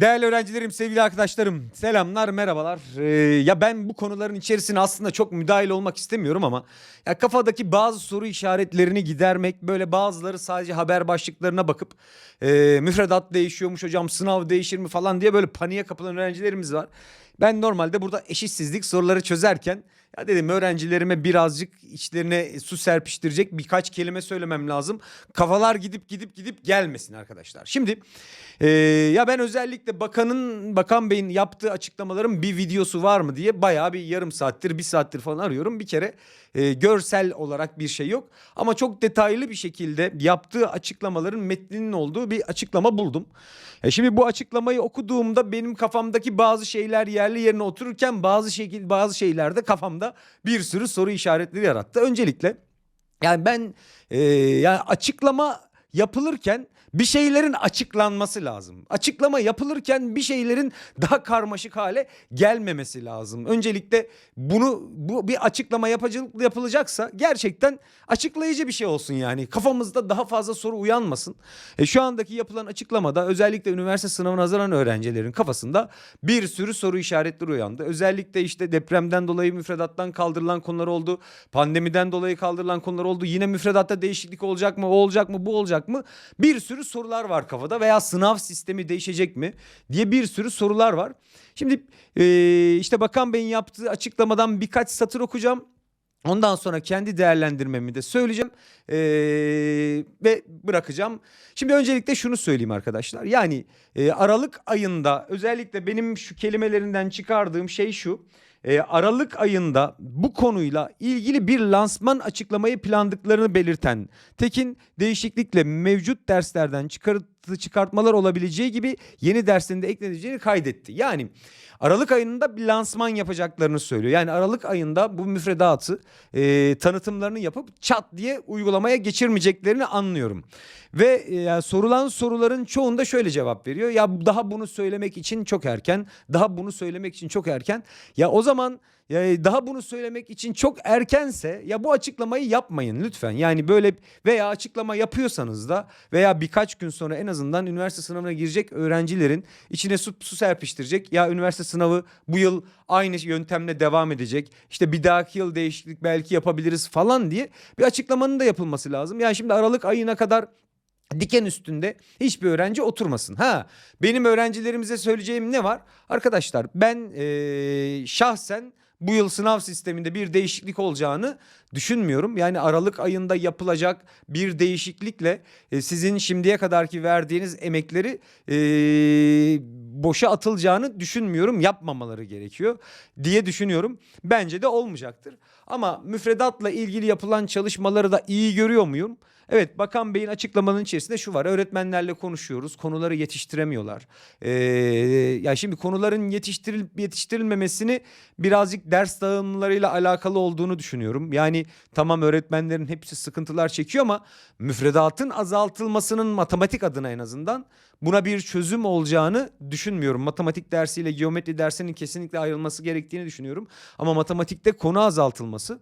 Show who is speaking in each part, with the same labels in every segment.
Speaker 1: Değerli öğrencilerim, sevgili arkadaşlarım, selamlar, merhabalar. Ee, ya ben bu konuların içerisine aslında çok müdahil olmak istemiyorum ama ya kafadaki bazı soru işaretlerini gidermek, böyle bazıları sadece haber başlıklarına bakıp e, müfredat değişiyormuş hocam, sınav değişir mi falan diye böyle paniğe kapılan öğrencilerimiz var. Ben normalde burada eşitsizlik soruları çözerken ya dedim öğrencilerime birazcık içlerine su serpiştirecek birkaç kelime söylemem lazım. Kafalar gidip gidip gidip gelmesin arkadaşlar. Şimdi ee, ya ben özellikle bakanın bakan beyin yaptığı açıklamaların bir videosu var mı diye bayağı bir yarım saattir bir saattir falan arıyorum. Bir kere e, görsel olarak bir şey yok ama çok detaylı bir şekilde yaptığı açıklamaların metninin olduğu bir açıklama buldum. E, şimdi bu açıklamayı okuduğumda benim kafamdaki bazı şeyler yerli yerine otururken bazı şekil bazı şeyler de kafamda bir sürü soru işaretleri yarattı. Öncelikle yani ben e, yani açıklama yapılırken bir şeylerin açıklanması lazım. Açıklama yapılırken bir şeylerin daha karmaşık hale gelmemesi lazım. Öncelikle bunu bu bir açıklama yapacak, yapılacaksa gerçekten açıklayıcı bir şey olsun yani. Kafamızda daha fazla soru uyanmasın. E, şu andaki yapılan açıklamada özellikle üniversite sınavına hazaran öğrencilerin kafasında bir sürü soru işaretleri uyandı. Özellikle işte depremden dolayı müfredattan kaldırılan konular oldu. Pandemiden dolayı kaldırılan konular oldu. Yine müfredatta değişiklik olacak mı? O olacak mı? Bu olacak mı? Bir sürü sorular var kafada veya sınav sistemi değişecek mi diye bir sürü sorular var. Şimdi eee, işte Bakan Bey'in yaptığı açıklamadan birkaç satır okuyacağım. Ondan sonra kendi değerlendirmemi de söyleyeceğim eee, ve bırakacağım. Şimdi öncelikle şunu söyleyeyim arkadaşlar. Yani eee, Aralık ayında özellikle benim şu kelimelerinden çıkardığım şey şu. Eee, Aralık ayında bu konuyla ilgili bir lansman açıklamayı planladıklarını belirten Tekin değişiklikle mevcut derslerden çıkartı çıkartmalar olabileceği gibi yeni derslerin de ekleneceğini kaydetti. Yani Aralık ayında bir lansman yapacaklarını söylüyor. Yani Aralık ayında bu müfredatı e, tanıtımlarını yapıp çat diye uygulamaya geçirmeyeceklerini anlıyorum. Ve e, sorulan soruların çoğunda şöyle cevap veriyor. Ya daha bunu söylemek için çok erken. Daha bunu söylemek için çok erken. Ya o zaman daha bunu söylemek için çok erkense ya bu açıklamayı yapmayın lütfen. Yani böyle veya açıklama yapıyorsanız da veya birkaç gün sonra en azından üniversite sınavına girecek öğrencilerin içine su, su serpiştirecek. Ya üniversite sınavı bu yıl aynı yöntemle devam edecek. İşte bir dahaki yıl değişiklik belki yapabiliriz falan diye bir açıklamanın da yapılması lazım. Yani şimdi Aralık ayına kadar diken üstünde hiçbir öğrenci oturmasın. Ha benim öğrencilerimize söyleyeceğim ne var? Arkadaşlar ben eee, şahsen bu yıl sınav sisteminde bir değişiklik olacağını düşünmüyorum. Yani Aralık ayında yapılacak bir değişiklikle e, sizin şimdiye kadarki verdiğiniz emekleri e, boşa atılacağını düşünmüyorum. Yapmamaları gerekiyor diye düşünüyorum. Bence de olmayacaktır. Ama müfredatla ilgili yapılan çalışmaları da iyi görüyor muyum? Evet Bakan Bey'in açıklamanın içerisinde şu var. Öğretmenlerle konuşuyoruz. Konuları yetiştiremiyorlar. Ee, ya şimdi konuların yetiştirilip yetiştirilmemesini birazcık ders dağılımlarıyla alakalı olduğunu düşünüyorum. Yani tamam öğretmenlerin hepsi sıkıntılar çekiyor ama müfredatın azaltılmasının matematik adına en azından buna bir çözüm olacağını düşünmüyorum. Matematik dersiyle geometri dersinin kesinlikle ayrılması gerektiğini düşünüyorum. Ama matematikte konu azaltılması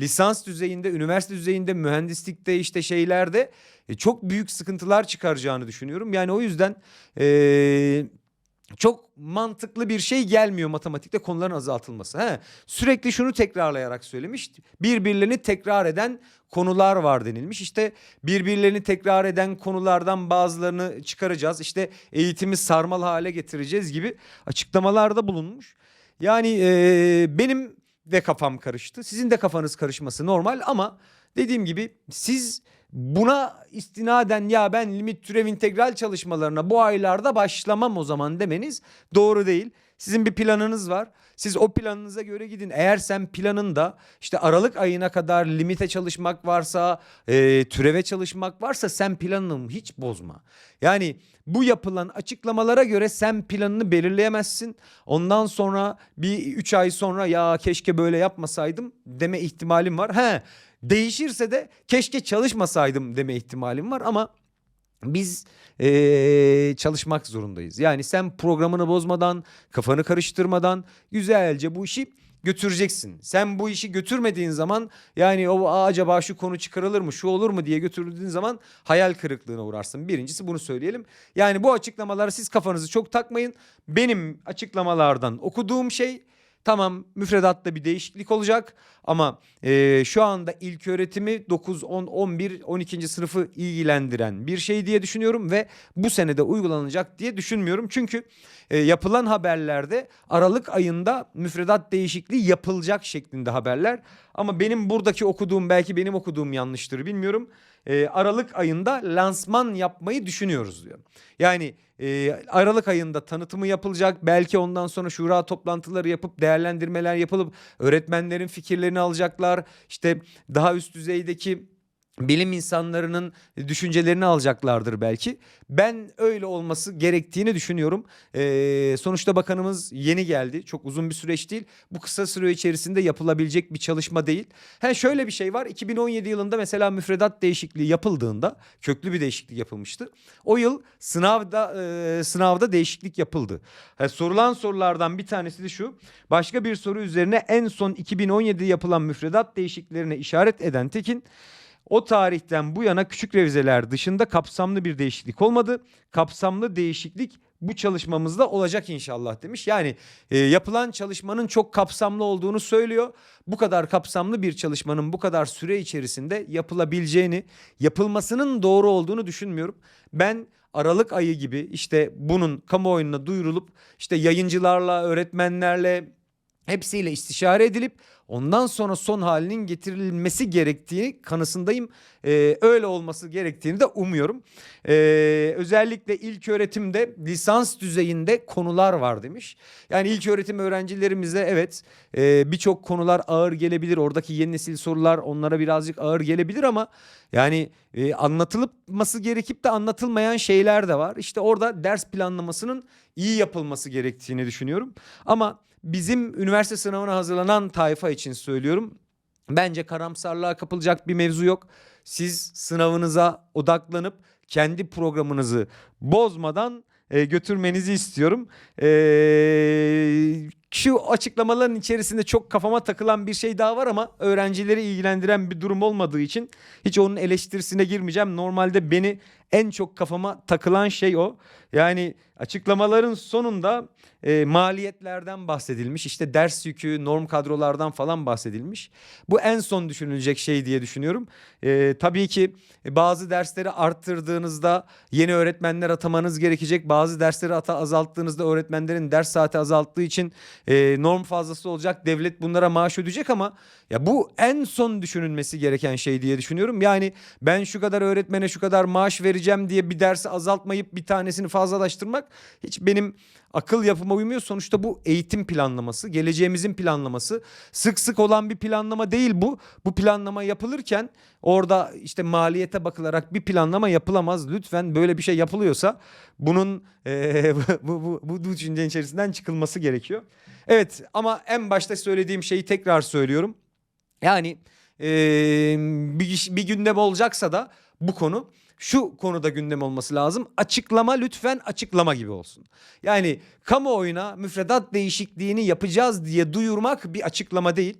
Speaker 1: lisans düzeyinde, üniversite düzeyinde, mühendislikte işte şeylerde e, çok büyük sıkıntılar çıkaracağını düşünüyorum. Yani o yüzden eee çok mantıklı bir şey gelmiyor matematikte konuların azaltılması. He, sürekli şunu tekrarlayarak söylemiş. Birbirlerini tekrar eden konular var denilmiş. İşte birbirlerini tekrar eden konulardan bazılarını çıkaracağız. İşte eğitimi sarmal hale getireceğiz gibi açıklamalarda bulunmuş. Yani eee, benim de kafam karıştı. Sizin de kafanız karışması normal ama dediğim gibi siz buna istinaden ya ben limit türev integral çalışmalarına bu aylarda başlamam o zaman demeniz doğru değil. Sizin bir planınız var. Siz o planınıza göre gidin. Eğer sen planında işte Aralık ayına kadar limite çalışmak varsa, e, türeve çalışmak varsa sen planını hiç bozma. Yani bu yapılan açıklamalara göre sen planını belirleyemezsin. Ondan sonra bir 3 ay sonra ya keşke böyle yapmasaydım deme ihtimalim var. He değişirse de keşke çalışmasaydım deme ihtimalim var ama biz eee, çalışmak zorundayız. Yani sen programını bozmadan, kafanı karıştırmadan güzelce bu işi götüreceksin. Sen bu işi götürmediğin zaman yani o "Aa, acaba şu konu çıkarılır mı, şu olur mu diye götürdüğün zaman hayal kırıklığına uğrarsın. Birincisi bunu söyleyelim. Yani bu açıklamaları siz kafanızı çok takmayın. Benim açıklamalardan okuduğum şey Tamam müfredatta bir değişiklik olacak ama e, şu anda ilk öğretimi 9, 10, 11, 12. sınıfı ilgilendiren bir şey diye düşünüyorum ve bu senede uygulanacak diye düşünmüyorum. Çünkü e, yapılan haberlerde Aralık ayında müfredat değişikliği yapılacak şeklinde haberler. Ama benim buradaki okuduğum belki benim okuduğum yanlıştır bilmiyorum. E, Aralık ayında lansman yapmayı düşünüyoruz diyor. Yani e, Aralık ayında tanıtımı yapılacak. Belki ondan sonra şura toplantıları yapıp değerlendirmeler yapılıp öğretmenlerin fikirlerini alacaklar. İşte daha üst düzeydeki bilim insanlarının düşüncelerini alacaklardır belki. Ben öyle olması gerektiğini düşünüyorum. Ee, sonuçta bakanımız yeni geldi. Çok uzun bir süreç değil. Bu kısa süre içerisinde yapılabilecek bir çalışma değil. He şöyle bir şey var. 2017 yılında mesela müfredat değişikliği yapıldığında köklü bir değişiklik yapılmıştı. O yıl sınavda e, sınavda değişiklik yapıldı. He, sorulan sorulardan bir tanesi de şu. Başka bir soru üzerine en son 2017 yapılan müfredat değişikliklerine işaret eden Tekin o tarihten bu yana küçük revizeler dışında kapsamlı bir değişiklik olmadı. Kapsamlı değişiklik bu çalışmamızda olacak inşallah demiş. Yani e, yapılan çalışmanın çok kapsamlı olduğunu söylüyor. Bu kadar kapsamlı bir çalışmanın bu kadar süre içerisinde yapılabileceğini, yapılmasının doğru olduğunu düşünmüyorum. Ben Aralık ayı gibi işte bunun kamuoyuna duyurulup işte yayıncılarla, öğretmenlerle hepsiyle istişare edilip ondan sonra son halinin getirilmesi gerektiği kanısındayım. Ee, öyle olması gerektiğini de umuyorum. Ee, özellikle ilk öğretimde lisans düzeyinde konular var demiş. Yani ilk öğretim öğrencilerimize evet e, birçok konular ağır gelebilir. Oradaki yeni nesil sorular onlara birazcık ağır gelebilir ama yani e, anlatılması gerekip de anlatılmayan şeyler de var. İşte orada ders planlamasının iyi yapılması gerektiğini düşünüyorum. Ama bizim üniversite sınavına hazırlanan tayfa için söylüyorum. Bence karamsarlığa kapılacak bir mevzu yok. Siz sınavınıza odaklanıp kendi programınızı bozmadan e, götürmenizi istiyorum. E, şu açıklamaların içerisinde çok kafama takılan bir şey daha var ama öğrencileri ilgilendiren bir durum olmadığı için hiç onun eleştirisine girmeyeceğim. Normalde beni en çok kafama takılan şey o. Yani açıklamaların sonunda e, maliyetlerden bahsedilmiş. İşte ders yükü, norm kadrolardan falan bahsedilmiş. Bu en son düşünülecek şey diye düşünüyorum. E, tabii ki bazı dersleri arttırdığınızda yeni öğretmenler atamanız gerekecek. Bazı dersleri ata azalttığınızda öğretmenlerin ders saati azalttığı için e, norm fazlası olacak. Devlet bunlara maaş ödeyecek ama ya bu en son düşünülmesi gereken şey diye düşünüyorum. Yani ben şu kadar öğretmene şu kadar maaş vereceğim diye bir dersi azaltmayıp bir tanesini fazlalaştırmak hiç benim akıl yapıma uymuyor. Sonuçta bu eğitim planlaması, geleceğimizin planlaması. Sık sık olan bir planlama değil bu. Bu planlama yapılırken orada işte maliyete bakılarak bir planlama yapılamaz. Lütfen böyle bir şey yapılıyorsa bunun eee, bu, bu, bu düşüncenin içerisinden çıkılması gerekiyor. Evet ama en başta söylediğim şeyi tekrar söylüyorum. Yani eee, bir, bir gündem olacaksa da bu konu şu konuda gündem olması lazım. Açıklama lütfen açıklama gibi olsun. Yani kamuoyuna müfredat değişikliğini yapacağız diye duyurmak bir açıklama değil.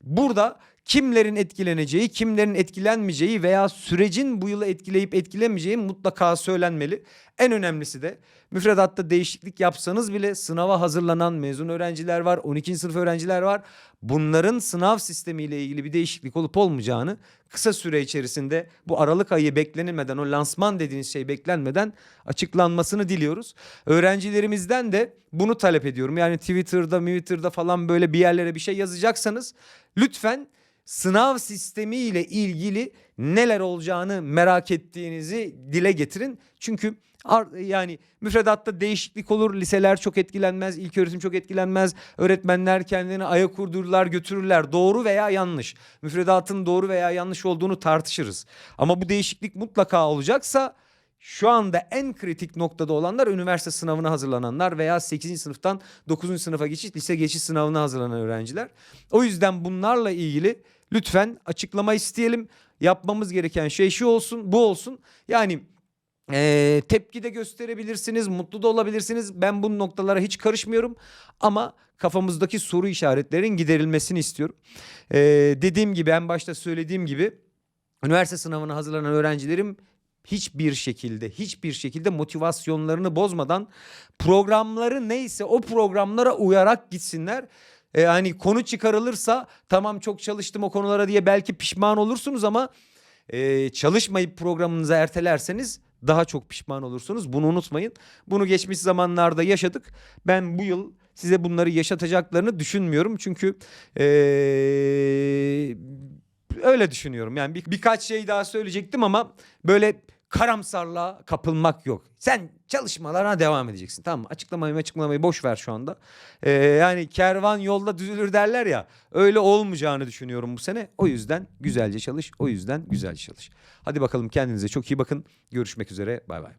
Speaker 1: Burada kimlerin etkileneceği, kimlerin etkilenmeyeceği veya sürecin bu yılı etkileyip etkilemeyeceği mutlaka söylenmeli. En önemlisi de müfredatta değişiklik yapsanız bile sınava hazırlanan mezun öğrenciler var, 12. sınıf öğrenciler var. Bunların sınav sistemiyle ilgili bir değişiklik olup olmayacağını kısa süre içerisinde bu Aralık ayı beklenilmeden o lansman dediğiniz şey beklenmeden açıklanmasını diliyoruz. Öğrencilerimizden de bunu talep ediyorum. Yani Twitter'da, Twitter'da falan böyle bir yerlere bir şey yazacaksanız lütfen sınav sistemi ile ilgili neler olacağını merak ettiğinizi dile getirin. Çünkü yani müfredatta değişiklik olur, liseler çok etkilenmez, ilköğretim çok etkilenmez, öğretmenler kendini ayak uydururlar, götürürler. Doğru veya yanlış. Müfredatın doğru veya yanlış olduğunu tartışırız. Ama bu değişiklik mutlaka olacaksa şu anda en kritik noktada olanlar üniversite sınavına hazırlananlar veya 8. sınıftan 9. sınıfa geçiş, lise geçiş sınavına hazırlanan öğrenciler. O yüzden bunlarla ilgili lütfen açıklama isteyelim. Yapmamız gereken şey şu olsun, bu olsun. Yani Ee, tepki de gösterebilirsiniz, mutlu da olabilirsiniz. Ben bu noktalara hiç karışmıyorum ama kafamızdaki soru işaretlerinin giderilmesini istiyorum. Ee, dediğim gibi en başta söylediğim gibi üniversite sınavına hazırlanan öğrencilerim hiçbir şekilde hiçbir şekilde motivasyonlarını bozmadan programları neyse o programlara uyarak gitsinler. Ee, hani konu çıkarılırsa tamam çok çalıştım o konulara diye belki pişman olursunuz ama e, çalışmayıp programınızı ertelerseniz daha çok pişman olursunuz. Bunu unutmayın. Bunu geçmiş zamanlarda yaşadık. Ben bu yıl size bunları yaşatacaklarını düşünmüyorum. Çünkü e, öyle düşünüyorum. Yani bir, birkaç şey daha söyleyecektim ama böyle karamsarlığa kapılmak yok. Sen çalışmalarına devam edeceksin. Tamam mı? Açıklamayı açıklamayı boş ver şu anda. Ee, yani kervan yolda düzülür derler ya. Öyle olmayacağını düşünüyorum bu sene. O yüzden güzelce çalış. O yüzden güzelce çalış. Hadi bakalım kendinize çok iyi bakın. Görüşmek üzere. Bay bay.